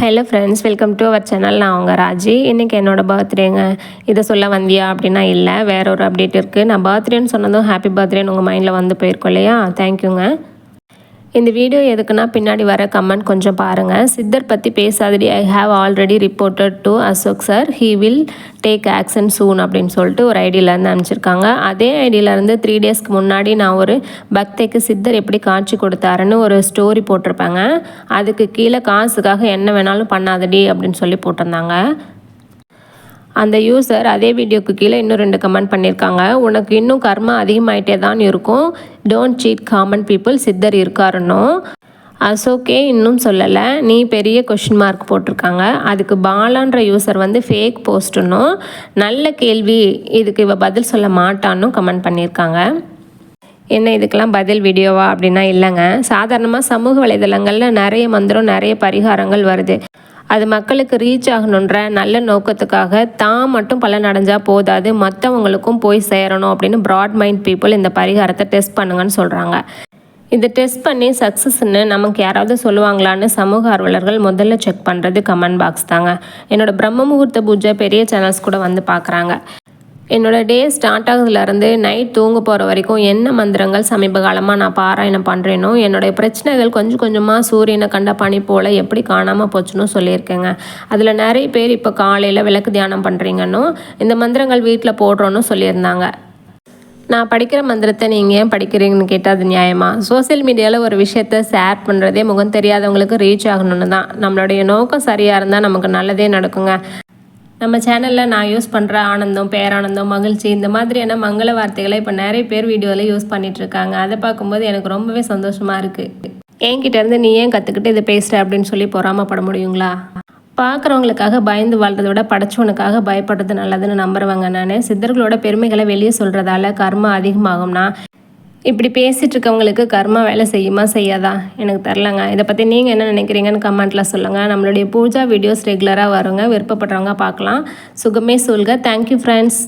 Hello friends welcome to our channel நான் உங்கள் ராஜி. இன்றைக்கி என்னோடய பர்த்டேங்க இதை சொல்ல வந்தியா அப்படின்னா இல்லை. வேற ஒரு அப்டேட் இருக்குது நான் பர்த்டேன்னு சொன்னதும் ஹாப்பி பர்த்டேன்னு உங்கள் மைண்டில் வந்து போயிருக்கோம் இல்லையா? தேங்க்யூங்க இந்த வீடியோ எதுக்குன்னா பின்னாடி வர கமெண்ட் கொஞ்சம் பாருங்கள் சித்தர் பற்றி பேசாதடி. I have already reported to Ashok sir he will take action soon அப்படின்னு சொல்லிட்டு ஒரு ஐடியிலேருந்து அனுப்பிச்சிருக்காங்க. அதே ஐடியிலேருந்து த்ரீ டேஸ்க்கு முன்னாடி நான் ஒரு பக்தைக்கு சித்தர் எப்படி காட்சி கொடுத்தாருன்னு ஒரு ஸ்டோரி போட்டிருப்பேங்க. அதுக்கு கீழே காசுக்காக என்ன வேணாலும் பண்ணாதடி அப்படின்னு சொல்லி போட்டிருந்தாங்க. அந்த யூசர் அதே வீடியோக்கு கீழே இன்னும் ரெண்டு கமெண்ட் பண்ணியிருக்காங்க உனக்கு இன்னும் கர்மா அதிகமாயிட்டே தான் இருக்கும். டோன்ட் சீட் காமன் பீப்புள் சித்தர் இருக்காருன்னும் அசோக்கே இன்னும் சொல்லலை. நீ பெரிய கொஷின் மார்க் போட்டிருக்காங்க. அதுக்கு பாலான்ற யூசர் வந்து ஃபேக் போஸ்ட்டுன்னும் நல்ல கேள்வி. இதுக்கு இவ பதில் சொல்ல மாட்டான்னு கமெண்ட் பண்ணியிருக்காங்க என்ன இதுக்கெல்லாம் பதில் வீடியோவா அப்படின்னா இல்லைங்க. சாதாரணமாக சமூக வலைதளங்களில் நிறைய மந்திரம் நிறைய பரிகாரங்கள் வருது. அது மக்களுக்கு ரீச் ஆகணுன்ற நல்ல நோக்கத்துக்காக தான் மட்டும் பலன் அடைஞ்சால் போதாது மற்றவங்களுக்கும் போய் சேரணும் அப்படின்னு ப்ராட் மைண்ட் பீப்புள் இந்த பரிகாரத்தை டெஸ்ட் பண்ணுங்கன்னு சொல்கிறாங்க இதை டெஸ்ட் பண்ணி சக்ஸஸ்ன்னு நமக்கு யாராவது சொல்லுவாங்களான்னு சமூக ஆர்வலர்கள் முதல்ல செக் பண்ணுறது கமெண்ட் பாக்ஸ் தாங்க. என்னோடய பிரம்ம முகூர்த்த பூஜை பெரிய சேனல்ஸ் கூட வந்து பார்க்குறாங்க என்னோடய டே ஸ்டார்ட் ஆகுதுலேருந்து நைட் தூங்க போகிற வரைக்கும் என்ன மந்திரங்கள் சமீப காலமாக நான் பாராயணம் பண்ணுறேனோ என்னுடைய பிரச்சனைகள் கொஞ்சம் கொஞ்சமாக சூரியனை கண்ட பனி போல் எப்படி காணாமல் போச்சுன்னு சொல்லியிருக்கேங்க. அதில் நிறைய பேர் இப்போ காலையில் விளக்கு தியானம் பண்ணுறீங்கன்னு இந்த மந்திரங்கள் வீட்டில் போடுறோன்னு சொல்லியிருந்தாங்க. நான் படிக்கிற மந்திரத்தை நீங்கள் ஏன் படிக்கிறீங்கன்னு கேட்டால் அது நியாயமாக சோசியல் மீடியாவில் ஒரு விஷயத்த ஷேர் பண்ணுறதே முகம் தெரியாதவங்களுக்கு ரீச் ஆகணும்னு தான். நம்மளுடைய நோக்கம் சரியாக இருந்தால் நமக்கு நல்லதே நடக்குங்க. நம்ம சேனலில் நான் யூஸ் பண்ணுற ஆனந்தம் பேரானந்தம் மகிழ்ச்சி இந்த மாதிரியான மங்கள வார்த்தைகளை இப்போ நிறைய பேர் வீடியோவில் யூஸ் பண்ணிகிட்ருக்காங்க இருக்காங்க அதை பார்க்கும்போது எனக்கு ரொம்பவே சந்தோஷமாக இருக்குது என்கிட்டேருந்து நீ ஏன் கற்றுக்கிட்டு இதை பேசுகிற அப்படின்னு சொல்லி பொறாமப்பட முடியுங்களா? பார்க்குறவங்களுக்காக பயந்து வாழ்றதை விட படைச்சவனுக்காக பயப்படுறது நல்லதுன்னு நம்புறவங்க நான். சித்தர்களோட பெருமைகளை வெளியே சொல்கிறதால கர்மம் அதிகமாகும்னா இப்படி பேசிகிட்டு இருக்கவங்களுக்கு கர்மா வேலை செய்யுமா செய்யாதா? எனக்கு தெரிலங்க. இதை பற்றி நீங்கள் என்ன நினைக்கிறீங்கன்னு கமெண்ட்டில் சொல்லுங்கள் நம்மளுடைய பூஜா வீடியோஸ் ரெகுலராக வருங்க. விருப்பப்படுறவங்க பார்க்கலாம். சுகமே சொல்க. Thank you friends